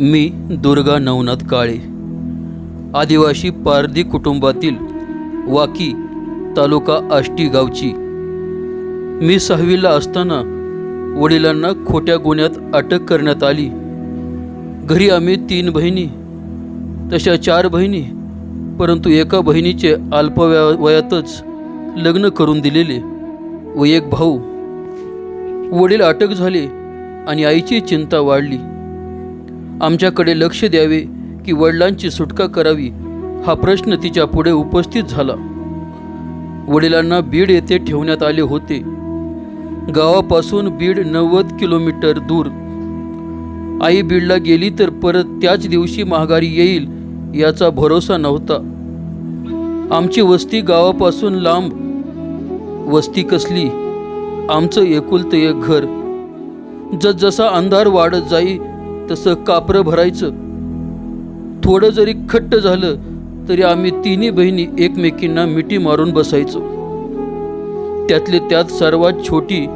मी दुर्गा नवनाथ काळे. आदिवासी पारधी कुटुंबातील वाकी तालुका आष्टी गावची. मी सहावीला असताना वडिलांना खोट्या गुन्ह्यात अटक करण्यात आली. घरी आम्ही तीन बहिणी तशा चार बहिणी परंतु एका बहिणीचे अल्पवया वयातच लग्न करून दिलेले व एक भाऊ. वडील अटक झाले आणि आईची चिंता वाढली. आमच्याकडे लक्ष द्यावे की वडिलांची सुटका करावी हा प्रश्न तिच्या पुढे उपस्थित झाला. वडिलांना बीड येथे ठेवण्यात आले होते. गावापासून बीड नव्वद किलोमीटर दूर. आई बीडला गेली तर परत त्याच दिवशी माघारी येईल याचा भरोसा नव्हता. आमची वस्ती गावापासून लांब. वस्ती कसली? आमचं एकुलतं एक घर. जसजसा अंधार वाढत जाई तसं कापरं भरायचं. थोडं जरी खट्ट झालं तरी आम्ही तिन्ही बहिणी एकमेकींना मिठी मारून बसायचो. त्यातले त्यात सर्वात छोटी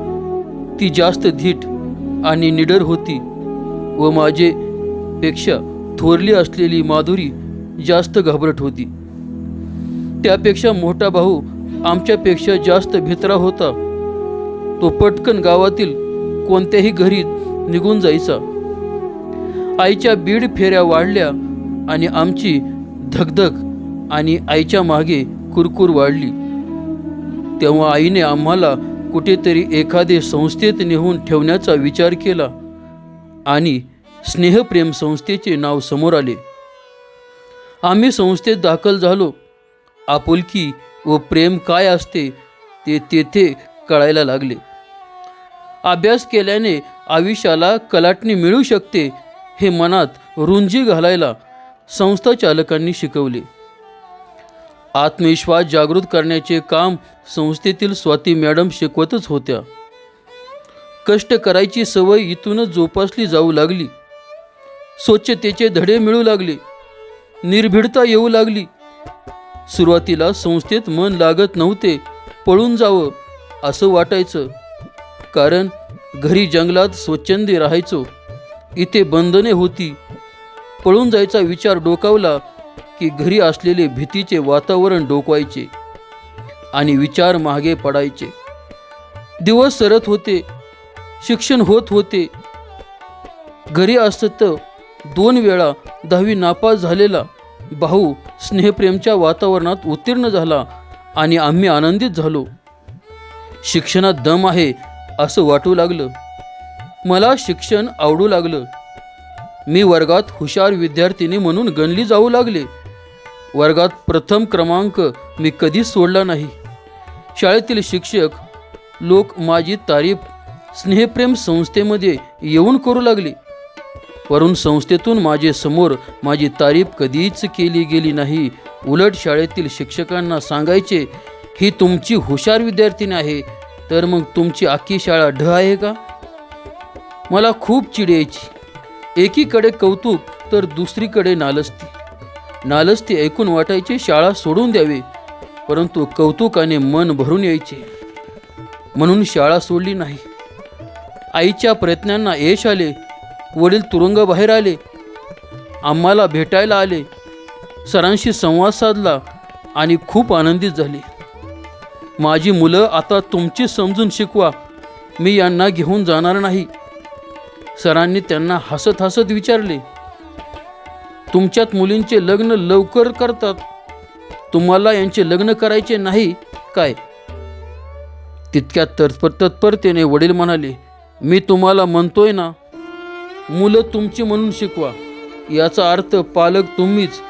ती जास्त धीट आणि निडर होती व माझे पेक्षा थोरली असलेली माधुरी जास्त घाबरट होती. त्यापेक्षा मोठा भाऊ आमच्यापेक्षा जास्त भित्रा होता. तो पटकन गावातील कोणत्याही घरी निघून जायचा. आईच्या बीड फेऱ्या वाढल्या आणि आमची धगधग आणि आईच्या मागे कुरकुर वाढली. तेव्हा आईने आम्हाला कुठेतरी एखादे संस्थेत नेऊन ठेवण्याचा विचार केला आणि स्नेहप्रेम संस्थेचे नाव समोर आले. आम्ही संस्थेत दाखल झालो. आपुलकी व प्रेम काय असते ते तेथे कळायला लागले. अभ्यास केल्याने आयुष्याला कलाटणी मिळू शकते हे मनात रुंजी घालायला संस्था चालकांनी शिकवले. आत्मविश्वास जागृत करण्याचे काम संस्थेतील स्वाती मॅडम शिकवतच होत्या. कष्ट करायची सवय इथूनच जोपासली जाऊ लागली. स्वच्छतेचे धडे मिळू लागले. निर्भीडता येऊ लागली. सुरुवातीला संस्थेत मन लागत नव्हते पळून जावं असं वाटायचं. कारण घरी जंगलात स्वच्छंदी राहायचो. इथे बंधने होती. पळून जायचा विचार डोकावला की घरी असलेले भीतीचे वातावरण डोकवायचे आणि विचार मागे पडायचे. दिवस सरत होते शिक्षण होत होते. घरी असत दोन वेळा दहावी नापास झालेला भाऊ स्नेहप्रेमच्या वातावरणात उत्तीर्ण झाला आणि आम्ही आनंदित झालो. शिक्षणात दम आहे असं वाटू लागलं. मला शिक्षण आवडू लागलं. मी वर्गात हुशार विद्यार्थिनी म्हणून गणली जाऊ लागले. वर्गात प्रथम क्रमांक मी कधीच सोडला नाही. शाळेतील शिक्षक लोक माझी तारीफ स्नेहप्रेम संस्थेमध्ये येऊन करू लागले. वरून संस्थेतून माझे समोर माझी तारीफ कधीच केली गेली नाही. उलट शाळेतील शिक्षकांना सांगायचे ही तुमची हुशार विद्यार्थिनी आहे तर मग तुमची आखी शाळा ढ आहे का? मला खूप चिड यायची. एकीकडे कौतुक तर दुसरीकडे नालस्ती. नालस्ती ऐकून वाटायचे शाळा सोडून द्यावी परंतु कौतुकाने मन भरून यायचे. म्हणून शाळा सोडली नाही. आईच्या प्रयत्नांना यश आले वडील तुरुंगाबाहेर आले आम्हाला भेटायला आले सरांशी संवाद साधला आणि खूप आनंदित झाले. माझी मुलं आता तुमची समजून शिकवा मी यांना घेऊन जाणार नाही. सरांनी त्यांना हसत हसत विचारले तुमच्यात मुलींचे लग्न लवकर करतात. तुम्हाला यांचे लग्न करायचे नाही काय? तितक्या तत्पर तत्परतेने वडील म्हणाले मी तुम्हाला म्हणतोय ना मुलं तुमची म्हणून शिकवा. याचा अर्थ पालक तुम्हीच.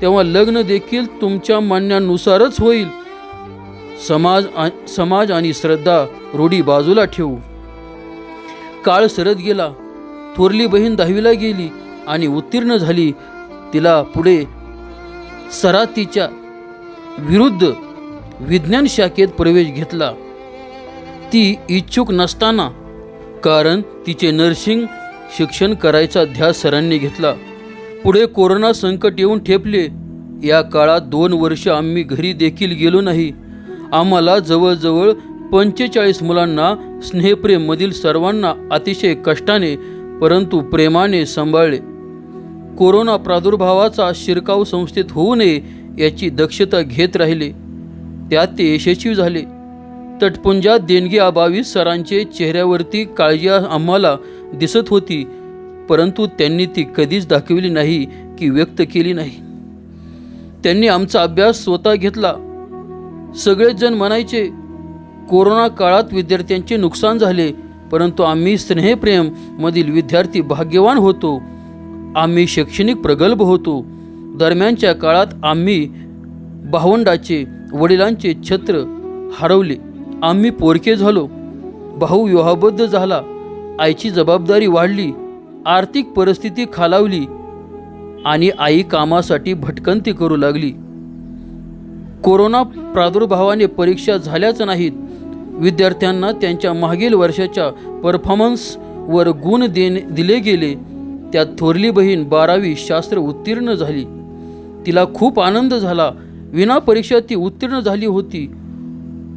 तेव्हा लग्न देखील तुमच्या म्हणण्यानुसारच होईल. समाज आ- समाज आणि श्रद्धा रूढी बाजूला ठेवू. काळ सरत गेला. थोरली बहीण दहावीला गेली आणि उत्तीर्ण झाली. तिला पुढे सरातीच्या विरुद्ध विज्ञान शाखेत प्रवेश घेतला. ती इच्छुक नसताना कारण तिचे नर्सिंग शिक्षण करायचा ध्यास सरांनी घेतला. पुढे कोरोना संकट येऊन ठेपले. या काळात दोन वर्ष आम्ही घरी देखील गेलो नाही. आम्हाला जवळजवळ पंचेचाळीस मुलांना स्नेहप्रेममधील सर्वांना अतिशय कष्टाने परंतु प्रेमाने सांभाळले. कोरोना प्रादुर्भावाचा शिरकाव संस्थेत होऊ नये याची दक्षता घेत राहिले. त्यात ते यशस्वी झाले. तटपुंजात देणगी अभावी सरांचे चेहऱ्यावरती काळजी आम्हाला दिसत होती परंतु त्यांनी ती कधीच दाखविली नाही की व्यक्त केली नाही. त्यांनी आमचा अभ्यास स्वतः घेतला. सगळेच जण म्हणायचे कोरोना काळात विद्यार्थ्यांचे नुकसान झाले परंतु आम्ही स्नेहप्रेम मधील विद्यार्थी भाग्यवान होतो. आम्ही शैक्षणिक प्रगल्भ होतो. दरम्यानच्या काळात आम्ही भावंडाचे वडिलांचे छत्र हरवले. आम्ही पोरके झालो. भाऊ विवाहबद्ध झाला. आईची जबाबदारी वाढली. आर्थिक परिस्थिती खालावली. आणि आई कामासाठी भटकंती करू लागली. कोरोना प्रादुर्भावाने परीक्षा झाल्याच नाहीत. विद्यार्थ्यांना त्यांच्या मागील वर्षाच्या परफॉर्मन्सवर गुण देणे दिले गेले. त्यात थोरली बहीण बारावी शास्त्र उत्तीर्ण झाली. तिला खूप आनंद झाला. विना परीक्षा ती उत्तीर्ण झाली होती.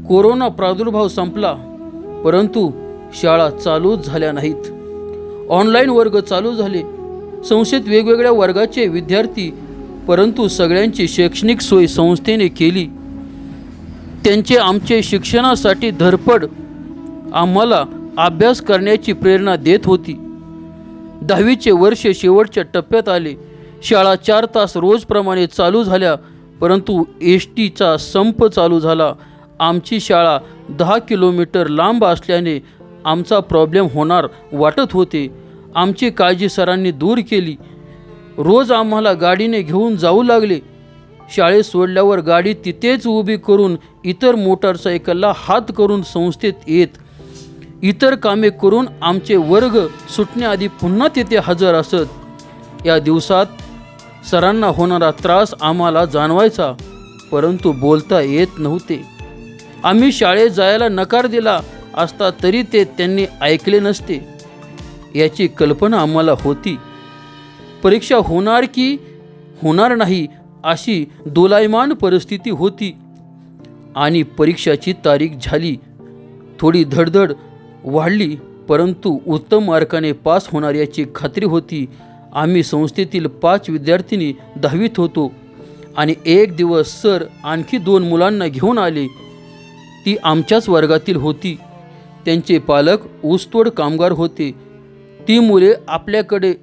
कोरोना प्रादुर्भाव संपला परंतु शाळा चालू झाल्या नाहीत. ऑनलाईन वर्ग चालू झाले. संस्थेत वेगवेगळ्या वर्गाचे विद्यार्थी परंतु सगळ्यांची शैक्षणिक सोय संस्थेने केली. त्यांचे आमचे शिक्षणासाठी धडपड आम्हाला अभ्यास करण्याची प्रेरणा देत होती. दहावीचे वर्ष शेवटच्या टप्प्यात आले. शाळा चार तास रोजप्रमाणे चालू झाल्या परंतु एस टीचा संप चालू झाला. आमची शाळा दहा किलोमीटर लांब असल्याने आमचा प्रॉब्लेम होणार वाटत होते. आमची काळजी सरांनी दूर केली. रोज आम्हाला गाडीने घेऊन जाऊ लागले. शाळेत सोडल्यावर गाडी तिथेच उभी करून इतर मोटारसायकलला हात करून संस्थेत येत. इतर कामे करून आमचे वर्ग सुटण्याआधी पुन्हा तिथे हजर असत. या दिवसात सरांना होणारा त्रास आम्हाला जाणवायचा परंतु बोलता येत नव्हते. आम्ही शाळेत जायला नकार दिला असता तरी ते त्यांनी ऐकले नसते. याची कल्पना आम्हाला होती. परीक्षा होणार की होणार नाही अशी दोलायमान परिस्थिती होती. आणि परीक्षाची तारीख झाली. थोडी धडधड वाढली परंतु उत्तम मार्काने पास होणार याची खात्री होती. आम्ही संस्थेतील पाच विद्यार्थिनी दहावीत होतो. आणि एक दिवस सर आणखी दोन मुलांना घेऊन आले. ती आमच्याच वर्गातील होती. त्यांचे पालक ऊसतोड कामगार होते. ती मुले आपल्याकडे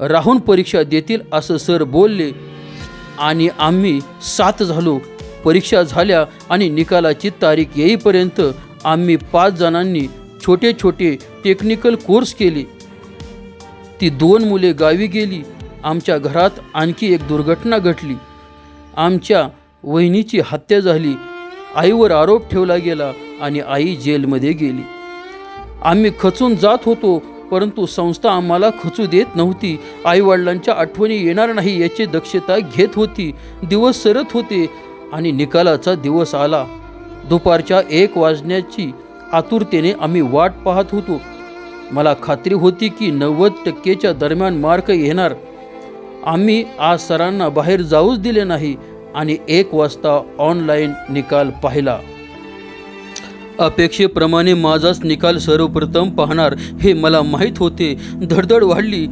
राहून परीक्षा देतील असं सर बोलले. आणि आम्ही सात झालो. परीक्षा झाल्या आणि निकालाची तारीख येईपर्यंत आम्ही पाच जणांनी छोटे छोटे टेक्निकल कोर्स केले. ती दोन मुले गावी गेली. आमच्या घरात आणखी एक दुर्घटना घडली. आमच्या वहिनीची हत्या झाली. आईवर आरोप ठेवला गेला आणि आई जेलमध्ये गेली. आम्ही खचून जात होतो परंतु संस्था आम्हाला खचू देत नव्हती. आईवडिलांच्या आठवणी येणार नाही याची दक्षता घेत होती. दिवस सरत होते आणि निकालाचा दिवस आला. दुपारच्या एक वाजण्याची आतुरतेने आम्ही वाट पाहत होतो. मला खात्री होती की नव्वद टक्केच्या दरम्यान मार्क येणार. आम्ही आज सरांना बाहेर जाऊच दिले नाही आणि एक वाजता ऑनलाईन निकाल पाहिला. अपेक्षेप्रमाणे माझाच निकाल सर्वप्रथम पाहणार हे मला माहीत होते. धडधड वाढली.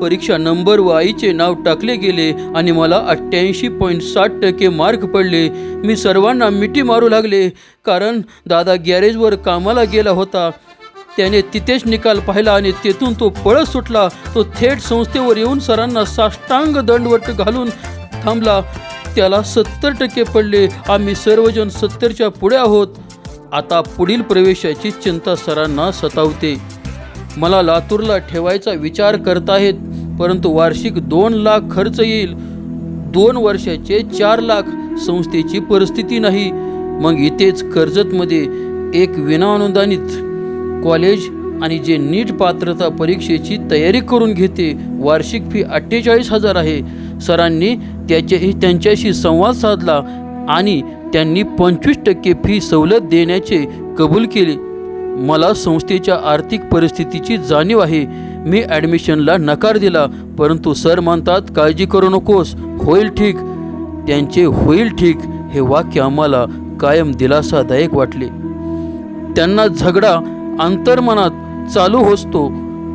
परीक्षा नंबर व आईचे नाव टाकले गेले आणि मला अठ्ठ्याऐंशी पॉईंट साठ टक्के मार्क पडले. मी सर्वांना मिठी मारू लागले कारण दादा गॅरेजवर कामाला गेला होता. त्याने तिथेच निकाल पाहिला आणि तेथून तो पळत सुटला. तो थेट संस्थेवर येऊन सरांना साष्टांग दंडवट घालून थांबला. त्याला सत्तर टक्के पडले. आम्ही सर्वजण सत्तरच्या पुढे आहोत. आता पुढील प्रवेशाची चिंता सरांना सतावते. मला लातूरला ठेवायचा विचार करताहेत परंतु वार्षिक दोन लाख खर्च येईल. दोन वर्षाचे चार लाख संस्थेची परिस्थिती नाही. मग इथेच कर्जतमध्ये एक विनाअनुदानित कॉलेज आणि जे नीट पात्रता परीक्षेची तयारी करून घेते वार्षिक फी अठ्ठेचाळीस हजार आहे. सरांनी त्याच्याही त्यांच्याशी संवाद साधला आणि त्यांनी पंचवीस टक्के फी सवलत देण्याचे कबूल केले. मला संस्थेच्या आर्थिक परिस्थितीची जाणीव आहे. मी ॲडमिशनला नकार दिला परंतु सर म्हणतात काळजी करू नकोस होईल ठीक. त्यांचे होईल ठीक हे वाक्य आम्हाला कायम दिलासादायक वाटले. त्यांना झगडा अंतर्मनात चालू असतो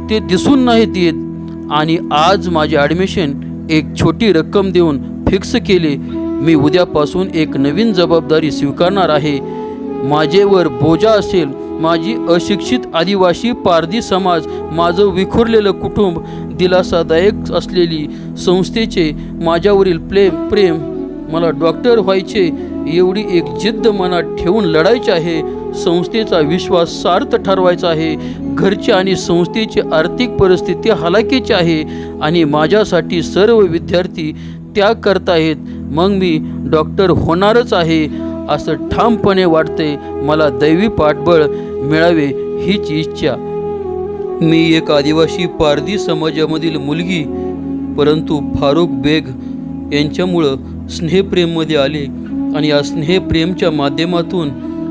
ते दिसून नाहीत येत आणि आज माझे ॲडमिशन एक छोटी रक्कम देऊन फिक्स केले. मी उद्यापासून एक नवीन जबाबदारी स्वीकारणार आहे. माझेवर बोजा असेल माझी अशिक्षित आदिवासी पारधी समाज माझं विखुरलेलं कुटुंब दिलासादायक असलेली संस्थेचे माझ्यावरील प्रेम प्रेम मला डॉक्टर व्हायचे एवढी एक जिद्द मनात ठेवून लढायचे आहे. संस्थेचा विश्वास सार्थ ठरवायचा आहे. घरचे आणि संस्थेची आर्थिक परिस्थिती हलाखीची आहे आणि माझ्यासाठी सर्व विद्यार्थी त्याग करतायत मग मी डॉक्टर होणारच आहे असं ठामपणे वाटते. मला दैवी पाठबळ मिळावे हीच इच्छा. मी एक आदिवासी पारधी समाजामधील मुलगी परंतु फारुख बेग यांच्यामुळं स्नेहप्रेममध्ये आले आणि या स्नेहप्रेमच्या माध्यमातून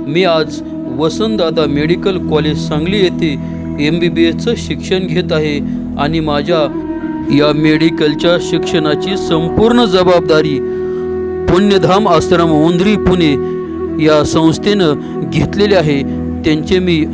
मी आज वसंतदादा मेडिकल कॉलेज सांगली येथे एम बी बी एसचं शिक्षण घेत आहे आणि माझ्या या मेडिकलच्या शिक्षणाची संपूर्ण जबाबदारी पुण्यधाम आश्रम उंदरी पुणे या संस्थेनं घेतलेले आहे. त्यांचे मी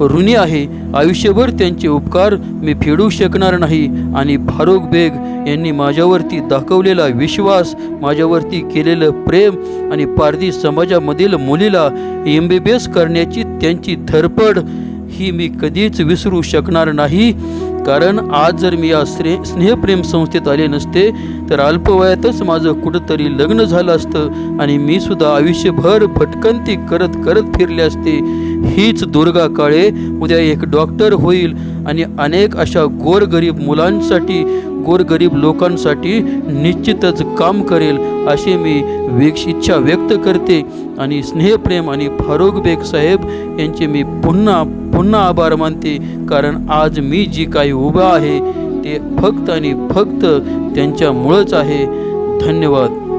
ऋणी आहे. आयुष्यभर त्यांचे उपकार मी फेडू शकणार नाही आणि फारुख बेग यांनी माझ्यावरती दाखवलेला विश्वास माझ्यावरती केलेलं प्रेम आणि पारधी समाजामधील मुलीला एम बी बी एस करण्याची त्यांची धडपड ही मी कधीच विसरू शकणार नाही. कारण आज जर मी या स्ने स्नेहप्रेम संस्थेत आले नसते तर अल्पवयातच माझं कुठंतरी लग्न झालं असतं आणि मी सुद्धा आयुष्यभर भटकंती करत करत फिरले असते. हीच दुर्गा काळे उद्या एक डॉक्टर होईल आणि अनेक अशा गोरगरीब मुलांसाठी गोरगरीब लोकांसाठी निश्चितच काम करेल अशी मी वेक्ष इच्छा व्यक्त करते. आणि स्नेहप्रेम आणि फारुख बेग साहेब यांचे मी पुन्हा पुन्हा आभार मानते कारण आज मी जी काही उभा आहे ते फक्त आणि फक्त त्यांच्यामुळंच आहे. धन्यवाद.